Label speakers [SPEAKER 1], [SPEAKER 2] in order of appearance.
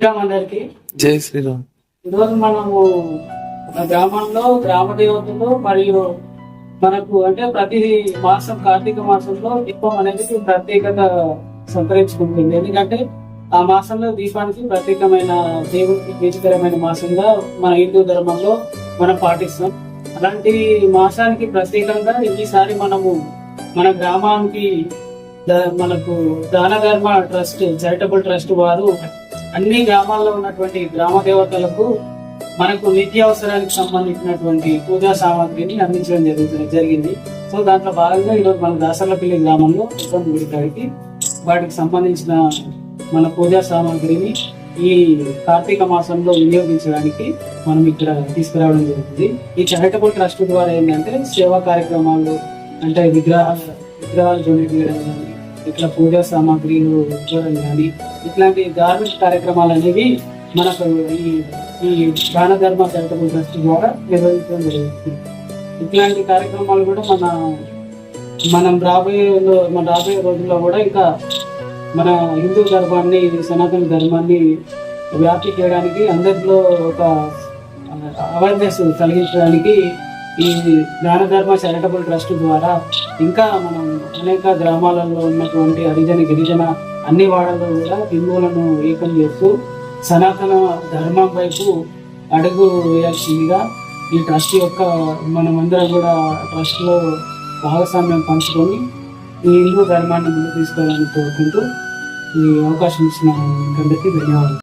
[SPEAKER 1] శ్రీరామ్ అందరికి
[SPEAKER 2] జై శ్రీరామ్.
[SPEAKER 1] ఈరోజు మనము మన గ్రామంలో గ్రామ దేవతలు మరియు మనకు అంటే ప్రతి మాసం కార్తీక మాసంలో దీపం అనేది ప్రత్యేకత సంతరించుకుంటుంది ఎందుకంటే ఆ మాసంలో దీపానికి ప్రత్యేకమైన దేవుడికి ప్రీతికరమైన మాసంగా మన హిందూ ధర్మంలో మనం పాటిస్తాం. అలాంటి మాసానికి ప్రత్యేకంగా ఈసారి మనము మన గ్రామానికి మనకు దాన ధర్మ ట్రస్ట్ చారిటబుల్ ట్రస్ట్ వారు అన్ని గ్రామాల్లో ఉన్నటువంటి గ్రామ దేవతలకు మనకు నిత్యావసరానికి సంబంధించినటువంటి పూజా సామాగ్రిని అందించడం జరుగుతుంది జరిగింది. సో దాంట్లో భాగంగా ఈరోజు మన దాసర్లపల్లి గ్రామంలో ఉత్తమ గుడి కాడికి వాటికి సంబంధించిన మన పూజా సామాగ్రిని ఈ కార్తీక మాసంలో వినియోగించడానికి మనం ఇక్కడ తీసుకురావడం జరుగుతుంది. ఈ చారిటబుల్ ట్రస్ట్ ద్వారా ఏంటంటే సేవా కార్యక్రమాలు అంటే విగ్రహాలు విగ్రహాలు జోడి చేయడం కానీ ఇట్లా పూజా సామాగ్రిలు ఇవ్వడం కానీ ఇట్లాంటి ధార్మిక కార్యక్రమాలు అనేవి మనకు ఈ ఈ దాన ధర్మ చారిటబుల్ ట్రస్ట్ ద్వారా నిర్వహించడం జరుగుతుంది. ఇట్లాంటి కార్యక్రమాలు కూడా మన మనం రాబోయే మన రాబోయే రోజుల్లో కూడా ఇంకా మన హిందూ ధర్మాన్ని సనాతన ధర్మాన్ని వ్యాప్తి చేయడానికి అందరిలో ఒక అవేర్నెస్ కలిగించడానికి ఈ దాన ధర్మ చారిటబుల్ ట్రస్ట్ ద్వారా ఇంకా మనం అనేక గ్రామాలలో ఉన్నటువంటి హరిజన గిరిజన అన్ని వాడల్లో కూడా హిందువులను ఏకం చేస్తూ సనాతన ధర్మం వైపు అడుగు వేయాల్సిందిగా ఈ ట్రస్ట్ యొక్క మనమందరం కూడా ట్రస్ట్లో భాగస్వామ్యం పంచుకొని ఈ హిందూ ధర్మాన్ని ముందు తీసుకోవాలని కోరుకుంటూ ఈ అవకాశం ఇచ్చిన అందరికీ ధన్యవాదాలు.